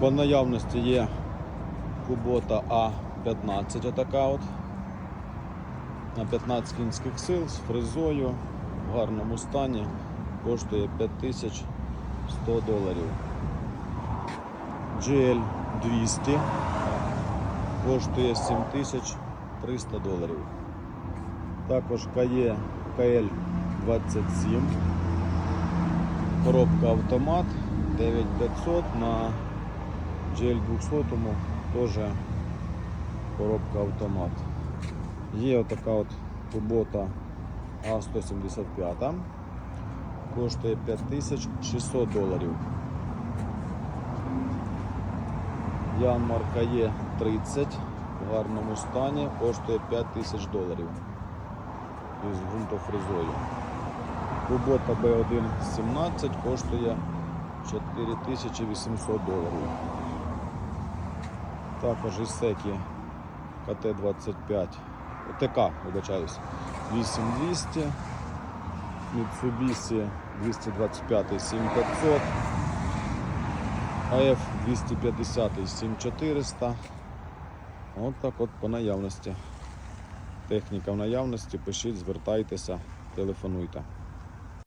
По наявності є Кубота А15, отака от. На 15 кінських сил з фрезою в гарному стані. Коштує 5100 доларів. GL 200 коштує 7300 доларів. Також КЕ КЛ 27. Коробка автомат 9500 на GL 200 теж коробка автомат. Є отака от Кубота А175. Коштує 5600 доларів. Янмарка є 30 в гарному стані, коштує 5000 доларів із ґрунтофрезою. Кубота B1 17 коштує 4800 доларів. Також Ісекі КТ-25, ТК, вибачаюсь, 8200, Mitsubishi 225 7500, АФ 250 7400. От так от по наявності. Техніка в наявності, пишіть, звертайтеся, телефонуйте.